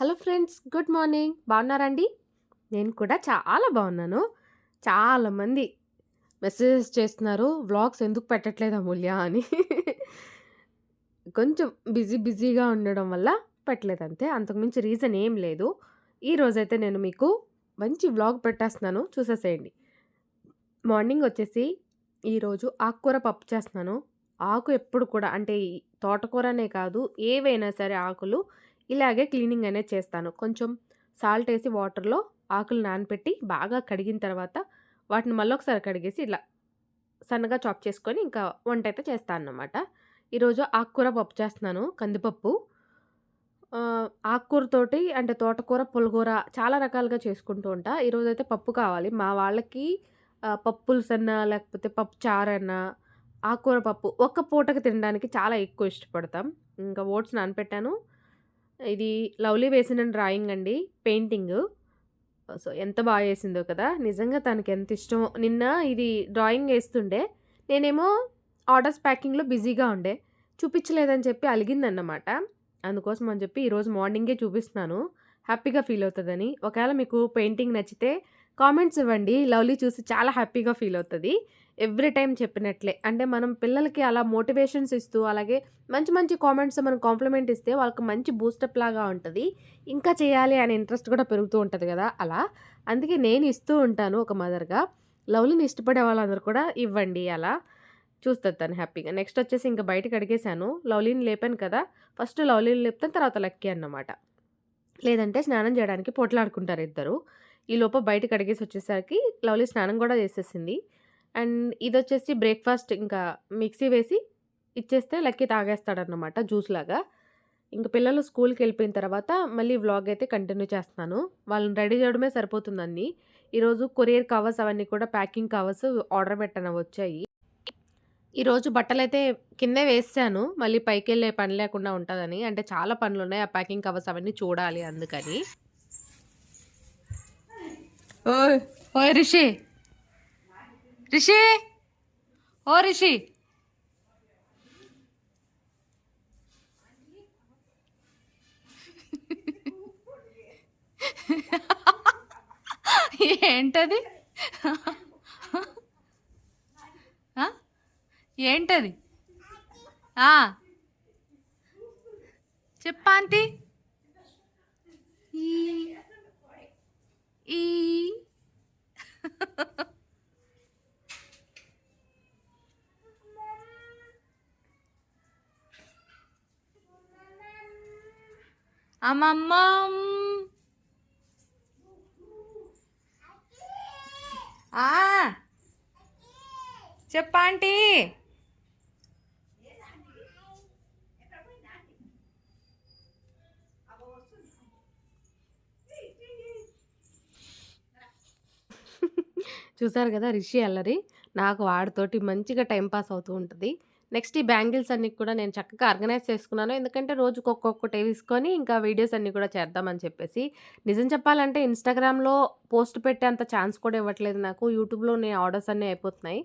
Hello friends good morning. బాగున్నారండి? నేను కూడా చాలా బాగున్నాను. చాలామంది మెసేజెస్ చేస్తున్నారు వ్లాగ్స్ ఎందుకు పెట్టట్లేదు అమూల్య? అని. కొంచెం బిజీ బిజీగా ఉండడం వల్ల పెట్టలేదు అంతే. అంతకుమించి రీజన్ ఏం లేదు. ఈ రోజైతే నేను మీకు మంచి వ్లాగ్ పెట్టేస్తున్నాను. చూసేసేయండి. మార్నింగ్ వచ్చేసి ఈరోజు ఆకుకూర పప్పు చేస్తున్నాను. ఆకు ఎప్పుడు కూడా అంటే తోటకూరనే కాదు ఏవైనా సరే ఆకులు ఇలాగే క్లీనింగ్ అనేది చేస్తాను. కొంచెం సాల్ట్ వేసి వాటర్లో ఆకులు నానపెట్టి బాగా కడిగిన తర్వాత వాటిని మళ్ళీ ఒకసారి కడిగేసి ఇలా సన్నగా చాప్ చేసుకొని ఇంకా వంట అయితే చేస్తాను అన్నమాట ఈరోజు ఆకుకూర పప్పు చేస్తున్నాను కందిపప్పు. ఆకుకూరతోటి అంటే తోటకూర పులగూర చాలా రకాలుగా చేసుకుంటూ ఉంటా. ఈరోజు అయితే పప్పు కావాలి. మా వాళ్ళకి ఆ, పప్పు లేకపోతే పప్పు చారన్నా ఆకుకూర పప్పు ఒక్క పూటకి తినడానికి చాలా ఎక్కువ ఇష్టపడతాం. ఇంకా ఓట్స్ నానపెట్టాను. ఇది లవ్లీ వేసిన డ్రాయింగ్ అండి పెయింటింగ్. సో ఎంత బాగా వేసిందో కదా! నిజంగా తనకి ఎంత ఇష్టమో. నిన్న ఇది డ్రాయింగ్ వేస్తుండే నేనేమో ఆర్డర్స్ ప్యాకింగ్లో బిజీగా ఉండే చూపించలేదని చెప్పి అలిగిందన్నమాట. అందుకోసం అని చెప్పి ఈరోజు మార్నింగే చూపిస్తున్నాను. హ్యాపీగా ఫీల్ అవుతుందని. ఒకవేళ మీకు పెయింటింగ్ నచ్చితే కామెంట్స్ ఇవ్వండి. లవ్లీ చూసి చాలా హ్యాపీగా ఫీల్ అవుతుంది. ఎవ్రీ టైం చెప్పినట్లే. అంటే మనం పిల్లలకి అలా మోటివేషన్స్ ఇస్తూ అలాగే మంచి మంచి కామెంట్స్ మనం కాంప్లిమెంట్ ఇస్తే వాళ్ళకి మంచి బూస్టప్ లాగా ఉంటుంది. ఇంకా చేయాలి అనే ఇంట్రెస్ట్ కూడా పెరుగుతూ ఉంటుంది కదా అలా. అందుకే నేను ఇస్తూ ఉంటాను ఒక మదర్గా. లవ్లీని ఇష్టపడే వాళ్ళందరూ కూడా ఇవ్వండి అలా. చూస్తుంది తను హ్యాపీగా. నెక్స్ట్ వచ్చేసి ఇంకా బయటకు అడిగేశాను. లవ్లీని లేపాను కదా. ఫస్ట్ లవ్లీని లేపుతాను తర్వాత లక్కీ అన్నమాట. లేదంటే స్నానం చేయడానికి పొట్లాడుకుంటారు ఇద్దరు. ఈ లోప బయటకు అడిగేసి వచ్చేసరికి లవ్లీ స్నానం కూడా చేసేసింది. అండ్ ఇది వచ్చేసి బ్రేక్ఫాస్ట్ ఇంకా మిక్సీ వేసి ఇచ్చేస్తే లక్కీ తాగేస్తాడనమాట జ్యూస్ లాగా ఇంక పిల్లలు స్కూల్కి వెళ్ళిపోయిన తర్వాత మళ్ళీ వ్లాగ్ అయితే కంటిన్యూ చేస్తున్నాను. వాళ్ళని రెడీ చేయడమే సరిపోతుందండి ఈరోజు కొరియర్ కవర్స్ అవన్నీ కూడా ప్యాకింగ్ కవర్స్ ఆర్డర్ పెట్టన వచ్చాయి. ఈరోజు బట్టలు అయితే కిందే వేసాను. మళ్ళీ పైకి వెళ్ళే పని లేకుండా ఉంటుందని. అంటే చాలా పనులు ఉన్నాయి ఆ ప్యాకింగ్ కవర్స్ అవన్నీ చూడాలి అందుకని. ఓ ఓ రిషి. రిషి? ఓ రిషి. ఏంటది? ఏంటది? ఆ. ఈ. ఈ. అమ్మమ్మ. ఆ. చెప్పా ఆంటీ. చూసారు కదా రిషి అల్లరి? నాకు వాడితోటి మంచిగా టైంపాస్ అవుతూ ఉంటుంది. నెక్స్ట్ ఈ బ్యాంగిల్స్ అన్ని కూడా నేను చక్కగా ఆర్గనైజ్ చేసుకున్నాను. ఎందుకంటే రోజుకు ఒక్కొక్కటి తీసుకొని ఇంకా వీడియోస్ అన్నీ కూడా చేద్దామని చెప్పేసి. నిజం చెప్పాలంటే ఇన్స్టాగ్రామ్లో పోస్ట్ పెట్టేంత ఛాన్స్ కూడా ఇవ్వట్లేదు నాకు. యూట్యూబ్లో నేను ఆర్డర్స్ అన్నీ అయిపోతున్నాయి.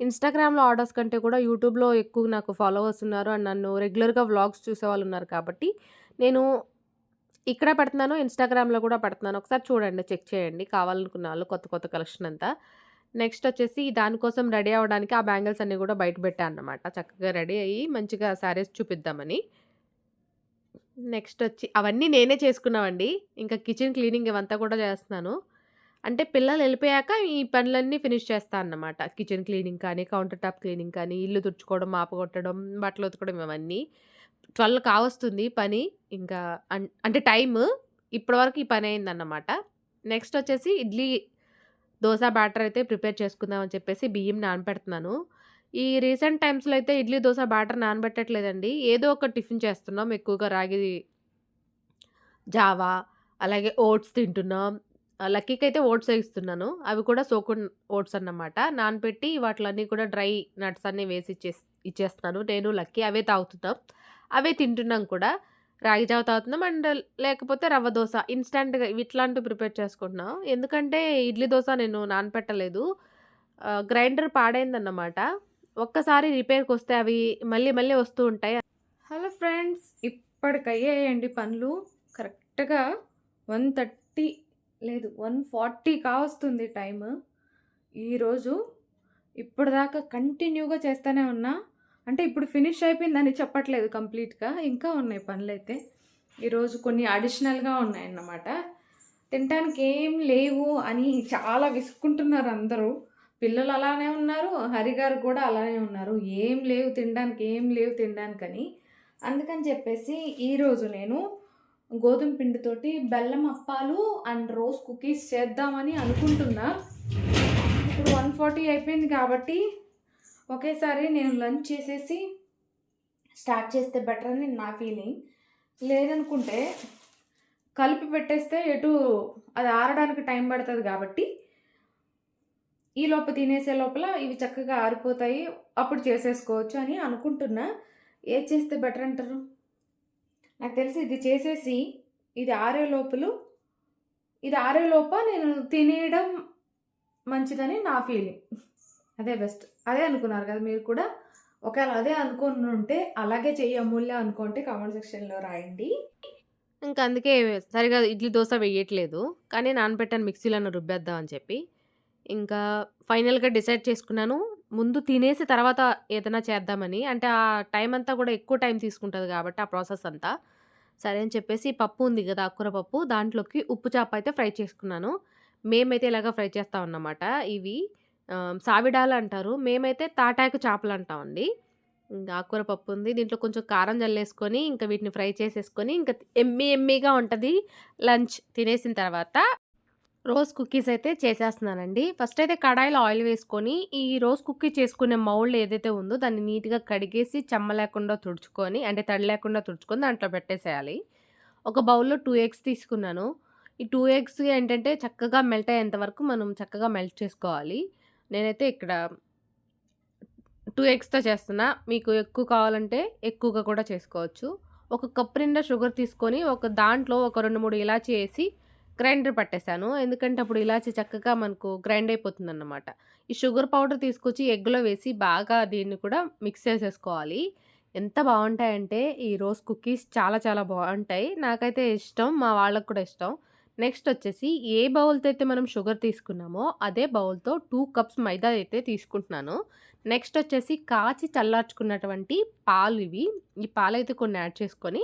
ఇన్స్టాగ్రామ్లో ఆర్డర్స్ కంటే కూడా యూట్యూబ్లో ఎక్కువ నాకు ఫాలోవర్స్ ఉన్నారు అండ్ నన్ను రెగ్యులర్గా వ్లాగ్స్ చూసేవాళ్ళు ఉన్నారు కాబట్టి నేను ఇక్కడ పెడుతున్నాను ఇన్స్టాగ్రామ్లో కూడా పెడుతున్నాను. ఒకసారి చూడండి చెక్ చేయండి. కావాలనుకున్న వాళ్ళు కొత్త కొత్త కలెక్షన్ అంతా. నెక్స్ట్ వచ్చేసి దానికోసం రెడీ అవ్వడానికి ఆ బ్యాంగిల్స్ అన్నీ కూడా బయట పెట్టాను అన్నమాట. చక్కగా రెడీ అయ్యి మంచిగా శారీస్ చూపిద్దామని. నెక్స్ట్ వచ్చి అవన్నీ నేనే చేసుకున్నామండి ఇంకా కిచెన్ క్లీనింగ్ ఇవంతా కూడా చేస్తున్నాను. అంటే పిల్లలు వెళ్ళిపోయాక ఈ పనులన్నీ ఫినిష్ చేస్తాను అన్నమాట. కిచెన్ క్లీనింగ్ కానీ కౌంటర్ టాప్ క్లీనింగ్ కానీ ఇల్లు తుడుచుకోవడం మాప కొట్టడం బట్టలు ఉతకడం ఇవన్నీ. ట్వెల్వ్ కావస్తుంది పని. ఇంకా అన్- అంటే టైం ఇప్పటివరకు ఈ పని అయిందన్నమాట. నెక్స్ట్ వచ్చేసి ఇడ్లీ దోశ బ్యాటర్ అయితే ప్రిపేర్ చేసుకుందాం అని చెప్పేసి బియ్యం నానబెడుతున్నాను. ఈ రీసెంట్ టైమ్స్లో అయితే ఇడ్లీ దోశ బ్యాటర్ నానబెట్టట్లేదండి. ఏదో ఒక టిఫిన్ చేస్తున్నాం ఎక్కువగా రాగి జావా అలాగే ఓట్స్ తింటున్నాం. లక్కీకి అయితే ఓట్స్ ఇస్తున్నాను. అవి కూడా సోకున్ ఓట్స్ అన్నమాట. నానబెట్టి వాటిలన్నీ కూడా డ్రై నట్స్ అన్నీ వేసి ఇచ్చేస్ ఇచ్చేస్తాను నేను లక్కీ అవే తాగుతున్నాం. అవే తింటున్నాం కూడా. రాగి జావ తాగుతున్నాం అండ్ లేకపోతే రవ్వ దోశ. ఇన్స్టంట్గా ఇట్లాంటివి ప్రిపేర్ చేసుకుంటున్నాం. ఎందుకంటే ఇడ్లీ దోశ నేను నానపెట్టలేదు. గ్రైండర్ పాడైందన్నమాట. ఒక్కసారి రిపేర్కి వస్తే అవి మళ్ళీ మళ్ళీ వస్తూ ఉంటాయి. హలో ఫ్రెండ్స్ ఇప్పటికయ్యాయండి పనులు. కరెక్ట్‌గా 1:30 లేదు 1:40 కావస్తుంది టైము. ఈరోజు ఇప్పుడు దాకా కంటిన్యూగా చేస్తానే ఉన్నా. అంటే ఇప్పుడు ఫినిష్ అయిపోయిందని చెప్పట్లేదు కంప్లీట్‌గా. ఇంకా ఉన్నాయి పనులైతే. ఈరోజు కొన్ని అడిషనల్‌గా ఉన్నాయన్నమాట. తినటానికి ఏం లేవు అని చాలా విసుక్కుంటున్నారు అందరూ. పిల్లలు అలానే ఉన్నారు. హరిగారు కూడా అలానే ఉన్నారు. ఏం లేవు తినడానికి, ఏం లేవు తినడానికని. అందుకని చెప్పేసి ఈరోజు నేను గోధుమ పిండితోటి బెల్లం అప్పాలు అండ్ రోజ్ కుకీస్ చేద్దామని అనుకుంటున్నా. ఇప్పుడు 1:40 అయిపోయింది కాబట్టి ఒకేసారి నేను లంచ్ చేసేసి స్టార్ట్ చేస్తే బెటర్ అని నా ఫీలింగ్. లేదనుకుంటే కలిపి పెట్టేస్తే ఎటు అది ఆరడానికి టైం పడుతుంది కాబట్టి ఈ ఈలోపు తినేసే లోపల ఇవి చక్కగా ఆరిపోతాయి. అప్పుడు చేసేసుకోవచ్చు అని అనుకుంటున్నా. ఏది చేస్తే బెటర్ అంటారు? నాకు తెలిసి ఇది చేసేసి ఇది ఆరే లోపలు ఇది ఆరేలోప నేను తినేయడం మంచిదని నా ఫీలింగ్. అదే బెస్ట్. అదే అనుకున్నారు కదా మీరు కూడా? ఒకవేళ అదే అనుకునుంటే అలాగే చెయ్యి అమూల్య అనుకుంటే కామెంట్ సెక్షన్‌లో రాయండి. ఇంకా అందుకే సరిగా ఇడ్లీ, దోశ వేయట్లేదు. కానీ నానబెట్టాను మిక్సీలను రుబ్బేద్దాం అని చెప్పి. ఇంకా ఫైనల్‌గా డిసైడ్ చేసుకున్నాను. ముందు తినేసి తర్వాత ఏదైనా చేద్దామని. అంటే ఆ టైం అంతా కూడా ఎక్కువ టైం తీసుకుంటుంది కాబట్టి ఆ ప్రాసెస్ అంతా. సరే అని చెప్పేసి పప్పు ఉంది కదా! అక్కుర పప్పు దాంట్లోకి ఉప్పు చేప అయితే ఫ్రై చేసుకున్నాను. మేమైతే ఇలాగ ఫ్రై చేస్తామన్నమాట. ఇవి సావిడాలు అంటారు. మేమైతే తాటాకు చేపలు అంటామండి. ఇంకా ఆకుకూర పప్పు ఉంది. దీంట్లో కొంచెం కారం జల్లేసుకొని ఇంకా వీటిని ఫ్రై చేసేసుకొని ఇంకా ఎమ్మి ఎమ్మిగా ఉంటుంది లంచ్ తినేసిన తర్వాత. రోజ్ కుక్కీస్ అయితే చేసేస్తున్నానండి. ఫస్ట్ అయితే కడాయిలో ఆయిల్ వేసుకొని ఈ రోజ్ కుక్కీ చేసుకునే మౌల్డ్ ఏదైతే ఉందో దాన్ని నీట్‌గా కడిగేసి చెమ్మ లేకుండా తుడుచుకొని అంటే తడి లేకుండా తుడుచుకొని దాంట్లో పెట్టేసేయాలి. ఒక బౌల్‌లో టూ ఎగ్స్ తీసుకున్నాను. ఈ టూ ఎగ్స్ ఏంటంటే చక్కగా మెల్ట్ అయ్యేంత వరకు మనం చక్కగా మెల్ట్ చేసుకోవాలి. నేనైతే ఇక్కడ టూ ఎగ్స్‌తో చేస్తున్నా. మీకు ఎక్కువ కావాలంటే ఎక్కువగా కూడా చేసుకోవచ్చు. ఒక కప్పు నిండా షుగర్ తీసుకొని ఒక దాంట్లో ఒక 2, 3 ఇలాచీ వేసి గ్రైండర్ పట్టేసాను. ఎందుకంటే అప్పుడు ఇలాచీ చక్కగా మనకు గ్రైండ్ అయిపోతుంది అన్నమాట ఈ షుగర్ పౌడర్ తీసుకొచ్చి ఎగ్‌లో వేసి బాగా దీన్ని కూడా మిక్స్ చేసేసుకోవాలి. ఎంత బాగుంటాయంటే ఈ రోజ్ కుకీస్ చాలా చాలా బాగుంటాయి నాకైతే ఇష్టం. మా వాళ్ళకి కూడా ఇష్టం. నెక్స్ట్ వచ్చేసి ఏ బౌల్‌తో అయితే మనం షుగర్ తీసుకున్నామో అదే బౌల్‌తో టూ కప్స్ మైదా అయితే తీసుకుంటున్నాను. నెక్స్ట్ వచ్చేసి కాచి చల్లార్చుకున్నటువంటి పాలు ఇవి. ఈ పాలైతే కొన్ని యాడ్ చేసుకొని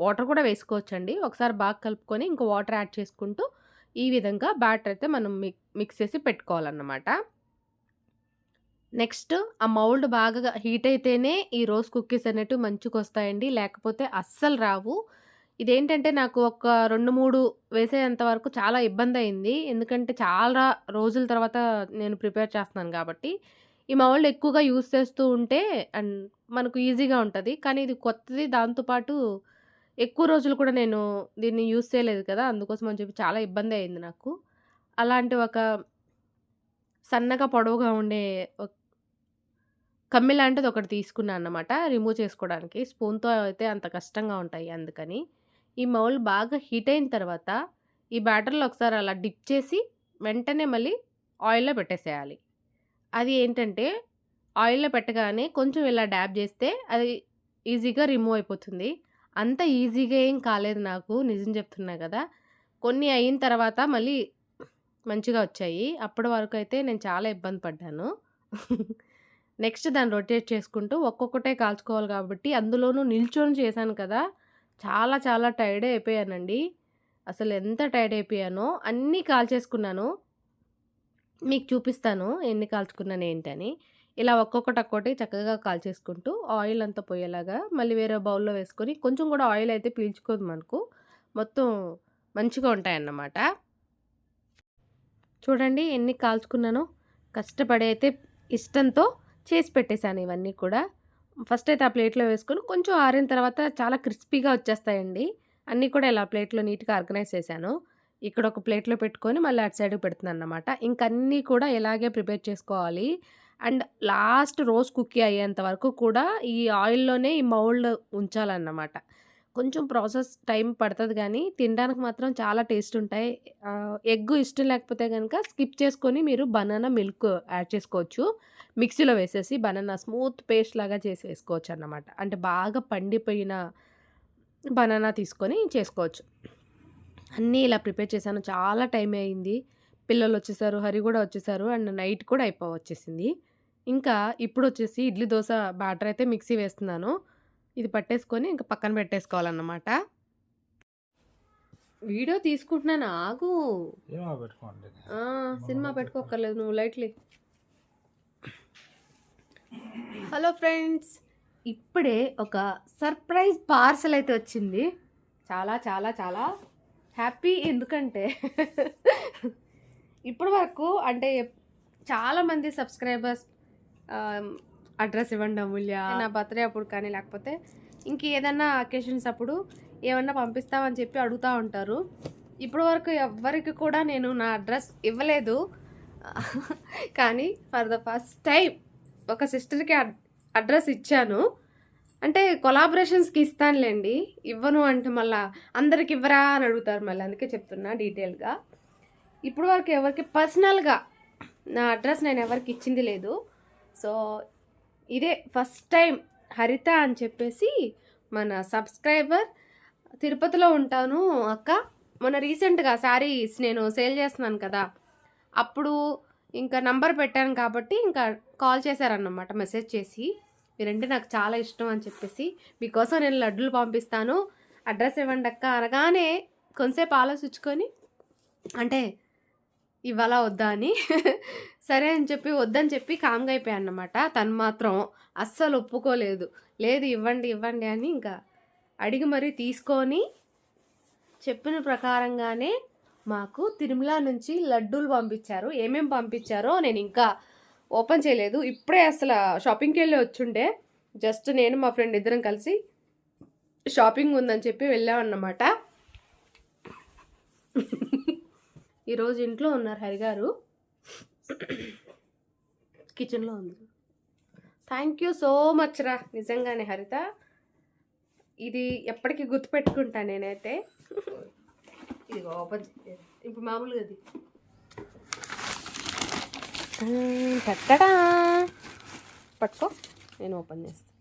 వాటర్ కూడా వేసుకోవచ్చండి. ఒకసారి బాగా కలుపుకొని ఇంకా వాటర్ యాడ్ చేసుకుంటూ ఈ విధంగా బ్యాటర్ అయితే మనం మిక్ మిక్స్ చేసి పెట్టుకోవాలన్నమాట. నెక్స్ట్ ఆ మౌల్డ్ బాగా హీట్ అయితేనే ఈ రోజ్ కుక్కీస్ అనేటివి మంచిగొస్తాయండి. లేకపోతే అస్సలు రావు. ఇదేంటంటే నాకు ఒక 2, 3 వేసేంత వరకు చాలా ఇబ్బందయింది. ఎందుకంటే చాలా రోజుల తర్వాత నేను ప్రిపేర్ చేస్తున్నాను కాబట్టి. ఈ మామూలు ఎక్కువగా యూస్ చేస్తూ ఉంటే అండ్ మనకు ఈజీగా ఉంటుంది కానీ ఇది కొత్తది దాంతోపాటు ఎక్కువ రోజులు కూడా నేను దీన్ని యూజ్ చేయలేదు కదా! అందుకోసం అని చెప్పి చాలా ఇబ్బంది అయింది నాకు. అలాంటి ఒక సన్నగా పొడవుగా ఉండే కమ్మి లాంటిది ఒకటి తీసుకున్నాను అన్నమాట. రిమూవ్ చేసుకోవడానికి. స్పూన్‌తో అయితే అంత కష్టంగా ఉంటాయి అందుకని. ఈ మౌల్ బాగా హీట్ అయిన తర్వాత ఈ బ్యాటర్‌లో ఒకసారి అలా డిప్ చేసి వెంటనే మళ్ళీ ఆయిల్‌లో పెట్టేసేయాలి. అది ఏంటంటే ఆయిల్‌లో పెట్టగానే కొంచెం ఇలా డ్యాబ్ చేస్తే అది ఈజీగా రిమూవ్ అయిపోతుంది. అంత ఈజీగా ఏం కాలేదు నాకు. నిజం చెప్తున్నా కదా! కొన్ని అయిన తర్వాత మళ్ళీ మంచిగా వచ్చాయి. అప్పటి వరకు అయితే నేను చాలా ఇబ్బంది పడ్డాను. నెక్స్ట్ దాన్ని రొటేట్ చేసుకుంటూ ఒక్కొక్కటే కాల్చుకోవాలి కాబట్టి అందులోనూ నిల్చొని చేశాను కదా! చాలా చాలా టైర్డ్ అయిపోయానండి. అసలు ఎంత టైర్డ్ అయిపోయానో అన్నీ కాల్చేసుకున్నాను. మీకు చూపిస్తాను ఎన్ని కాల్చుకున్నాను ఏంటని. ఇలా ఒక్కొక్కటి ఒక్కొక్కటి చక్కగా కాల్చేసుకుంటూ ఆయిల్ అంతా పోయేలాగా మళ్ళీ వేరే బౌల్‌లో వేసుకొని కొంచెం కూడా ఆయిల్ అయితే పీల్చుకోదు మనకు. మొత్తం మంచిగా ఉంటాయన్నమాట. చూడండి ఎన్ని కాల్చుకున్నానో. కష్టపడి అయితే ఇష్టంతో చేసి పెట్టేశాను ఇవన్నీ కూడా. ఫస్ట్ అయితే ఆ ప్లేట్‌లో వేసుకొని కొంచెం ఆరిన తర్వాత చాలా క్రిస్పీగా వచ్చేస్తాయండి. అన్నీ కూడా ఇలా ప్లేట్‌లో నీట్‌గా ఆర్గనైజ్ చేశాను. ఇక్కడ ఒక ప్లేట్‌లో పెట్టుకొని మళ్ళీ అటు సైడ్‌కి పెడుతున్నానన్నమాట. ఇంక అన్నీ కూడా ఇలాగే ప్రిపేర్ చేసుకోవాలి. అండ్ లాస్ట్ రోజ్ కుకీ అయ్యేంత వరకు కూడా ఈ ఆయిల్‌లోనే ఈ మౌల్డ్ ఉంచాలన్నమాట. కొంచెం ప్రాసెస్ టైం పడుతుంది కానీ తినడానికి మాత్రం చాలా టేస్ట్ ఉంటాయి. ఎగ్ ఇష్టం లేకపోతే కనుక స్కిప్ చేసుకొని మీరు బనానా మిల్క్ యాడ్ చేసుకోవచ్చు. మిక్సీలో వేసేసి బనానా స్మూత్ పేస్ట్ లాగా చేసి వేసుకోవచ్చన్నమాట. అంటే బాగా పండిపోయిన బనానా తీసుకొని చేసుకోవచ్చు. అన్నీ ఇలా ప్రిపేర్ చేశాను చాలా టైం అయింది పిల్లలు వచ్చేసారు హరి కూడా వచ్చేసారు అండ్ నైట్ కూడా అయిపో వచ్చేసింది ఇంకా ఇప్పుడు వచ్చేసి ఇడ్లీ దోశ బ్యాటర్ అయితే మిక్సీ వేస్తున్నాను ఇది పట్టేసుకొని ఇంకా పక్కన పెట్టేసుకోవాలన్నమాట. వీడియో తీసుకుంటున్నాను ఆగు. సినిమా పెట్టుకోకర్లేదు నువ్వు లైట్లీ హలో ఫ్రెండ్స్ ఇప్పుడే ఒక సర్ప్రైజ్ పార్సల్ అయితే వచ్చింది. చాలా చాలా చాలా హ్యాపీ ఎందుకంటే ఇప్పటి వరకు అంటే చాలామంది సబ్స్క్రైబర్స్ అడ్రస్ ఇవ్వండి అమూల్య. నా బర్త్డే అప్పుడు కానీ లేకపోతే ఇంక ఏదన్నా అకేషన్స్ అప్పుడు ఏమన్నా పంపిస్తామని చెప్పి అడుగుతూ ఉంటారు. ఇప్పటి వరకు ఎవ్వరికి కూడా నేను నా అడ్రస్ ఇవ్వలేదు. కానీ ఫర్ ద ఫస్ట్ టైం ఒక సిస్టర్కి అడ్రస్ ఇచ్చాను. అంటే కొలాబరేషన్స్కి ఇస్తానులేండి. ఇవ్వను అంటే మళ్ళా అందరికి ఇవ్వరా అని అడుగుతారు మళ్ళీ అందుకే చెప్తున్నా డీటెయిల్గా. ఇప్పుడు వరకు ఎవరికి పర్సనల్గా నా అడ్రస్ నేను ఎవరికి ఇచ్చింది లేదు. సో ఇదే ఫస్ట్ టైం హరిత అని చెప్పేసి మన సబ్స్క్రైబర్ తిరుపతిలో ఉంటాను అక్క. మొన్న రీసెంట్గా శారీస్ నేను సేల్ చేస్తున్నాను కదా. అప్పుడు ఇంకా నంబర్ పెట్టాను కాబట్టి ఇంకా కాల్ చేశారన్నమాట మెసేజ్ చేసి. మీరంటే నాకు చాలా ఇష్టం అని చెప్పేసి. మీకోసం నేను లడ్డూలు పంపిస్తాను. అడ్రస్ ఇవ్వండి అక్క అనగానే కొంతసేపు ఆలోచించుకొని అంటే ఇవాళ వద్దా అని. సరే అని చెప్పి వద్దని చెప్పి కామ్గా అయిపోయాను అన్నమాట. తను మాత్రం అస్సలు ఒప్పుకోలేదు. లేదు ఇవ్వండి ఇవ్వండి అని ఇంకా అడిగి మరీ తీసుకొని చెప్పిన ప్రకారంగానే మాకు తిరుమల నుంచి లడ్డూలు పంపించారు. ఏమేమి పంపించారో నేను ఇంకా ఓపెన్ చేయలేదు. ఇప్పుడే అసలు షాపింగ్కి వెళ్ళి వచ్చుండే. జస్ట్ నేను మా ఫ్రెండ్ ఇద్దరం కలిసి షాపింగ్ ఉందని చెప్పి వెళ్ళామన్నమాట. ఈరోజు ఇంట్లో ఉన్నారు హరిగారు కిచెన్లో ఉంది థ్యాంక్ యూ సో మచ్ రా నిజంగానే హరిత. ఇది ఎప్పటికీ గుర్తుపెట్టుకుంటా నేనైతే. ఇది ఓపెన్ ఇప్పుడు మామూలుగా అది. పెట్టడా పట్టుకో నేను ఓపెన్ చేస్తాను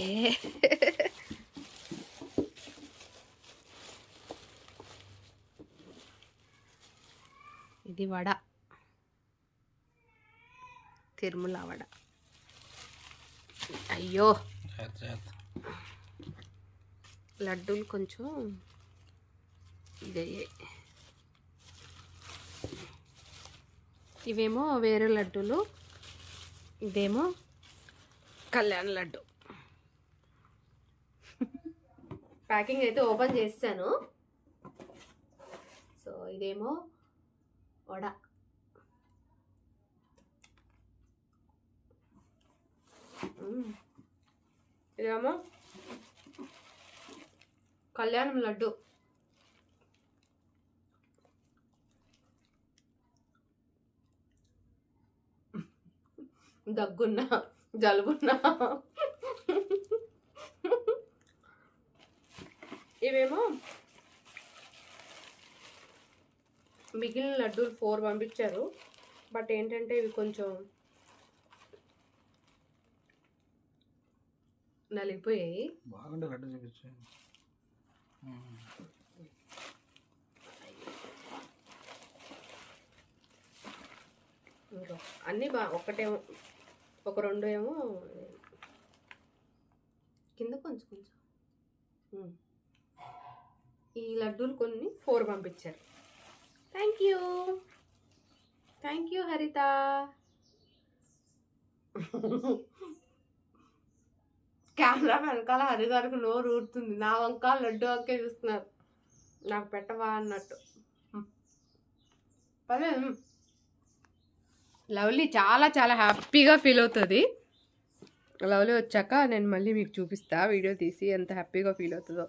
ఇది వడ. తిరుమల వడ. అయ్యో. లడ్డూలు కొంచెం ఇదే ఇవేమో వేరే లడ్డూలు ఇదేమో కళ్యాణ లడ్డు. ప్యాకింగ్ అయితే ఓపెన్ చేస్తాను. సో ఇదేమో వడ. ఇదేమో కళ్యాణం లడ్డు. దగ్గున్నా జలుబున్నా. ఇవేమో మిగిలిన లడ్డూలు ఫోర్ పంపించారు. బట్ ఏంటంటే ఇవి కొంచెం నలిగిపోయాయి. బాగుండే లడ్డు చూపించు. ఇంకా అన్నీ బా ఒకటేమో ఒక రెండు ఏమో కింద కొంచెం కొంచెం. ఈ లడ్డూలు కొన్ని ఫోర్ పంపించారు. Thank you thank you Haritha. Camera వెనకాల హరి గారికి నోరు ఊరుతుంది. నా వంకాల లడ్డు వంకే చూస్తున్నారు. నాకు పెట్టవా అన్నట్టు. ఉమ్. పర్లేదు లవ్లీ చాలా చాలా హ్యాపీగా ఫీల్ అవుతుంది. లవ్లీ వచ్చాక నేను మళ్ళీ మీకు చూపిస్తా. వీడియో తీసి ఎంత హ్యాపీగా ఫీల్ అవుతుందో.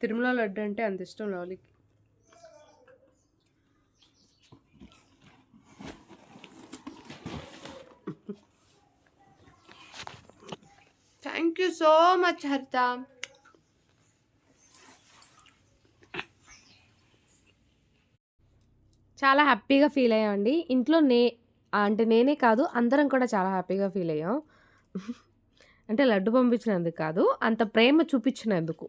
తిరుమల లడ్డు అంటే అంత ఇష్టం లవ్లీకి thank you so much Haritha చాలా హ్యాపీగా ఫీల్ అయ్యామండి. ఇంట్లో నే అంటే నేనే కాదు అందరం కూడా చాలా హ్యాపీగా ఫీల్ అయ్యాం. అంటే లడ్డు పంపించినందుకు కాదు. అంత ప్రేమ చూపించినందుకు.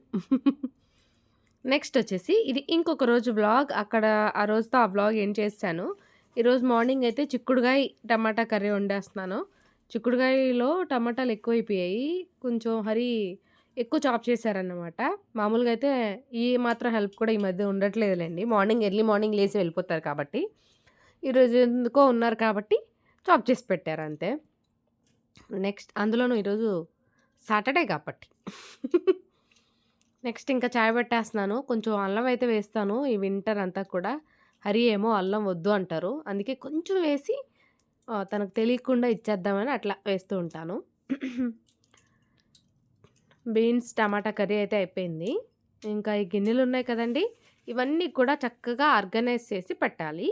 నెక్స్ట్ వచ్చేసి ఇది ఇంకొక రోజు వ్లాగ్. అక్కడ ఆ రోజుతో ఆ వ్లాగ్ ఎండ్ చేశాను ఈరోజు మార్నింగ్ అయితే చిక్కుడుగాయ టమాటా కర్రీ వండేస్తున్నాను. చిక్కుడుగాయలో టమాటాలు ఎక్కువైపోయాయి. కొంచెం హరి ఎక్కువ చాప్ చేశారన్నమాట. మామూలుగా అయితే ఈ మాత్రం హెల్ప్ కూడా ఈ మధ్య ఉండట్లేదులేండి మార్నింగ్ ఎర్లీ మార్నింగ్ లేచి వెళ్ళిపోతారు కాబట్టి. ఈరోజు ఎందుకో ఉన్నారు కాబట్టి చాప్ చేసి పెట్టారు అంతే. నెక్స్ట్ అందులోనూ ఈరోజు సాటర్డే కాబట్టి. నెక్స్ట్ ఇంకా చాయ్ పెట్టేస్తున్నాను. కొంచెం అల్లం అయితే వేస్తాను. ఈ వింటర్ అంతా కూడా. హరి ఏమో అల్లం వద్దు అంటారు. అందుకే కొంచెం వేసి తనకు తెలియకుండా ఇచ్చేద్దామని అట్లా వేస్తూ ఉంటాను. బీన్స్ టమాటా కర్రీ అయితే అయిపోయింది. ఇంకా ఈ గిన్నెలు ఉన్నాయి కదండీ! ఇవన్నీ కూడా చక్కగా ఆర్గనైజ్ చేసి పెట్టాలి.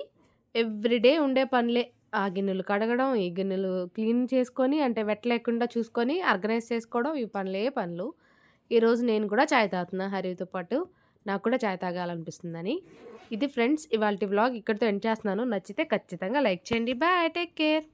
ఎవ్రీడే ఉండే పనులే. ఆ గిన్నెలు కడగడం, ఈ గిన్నెలు క్లీన్ చేసుకొని అంటే వెట్ లేకుండా చూసుకొని ఆర్గనైజ్ చేసుకోవడం ఈ పనులే పనులు. ఈరోజు నేను కూడా చాయ్ తాగుతున్నా హరితో పాటు. నాకు కూడా చాయ్ తాగాలనిపిస్తుందని. ఇది ఫ్రెండ్స్ ఇవాల్టి వ్లాగ్ ఇక్కడితో ఎండ్ చేస్తున్నాను. నచ్చితే ఖచ్చితంగా లైక్ చేయండి. బాయ్. Take care.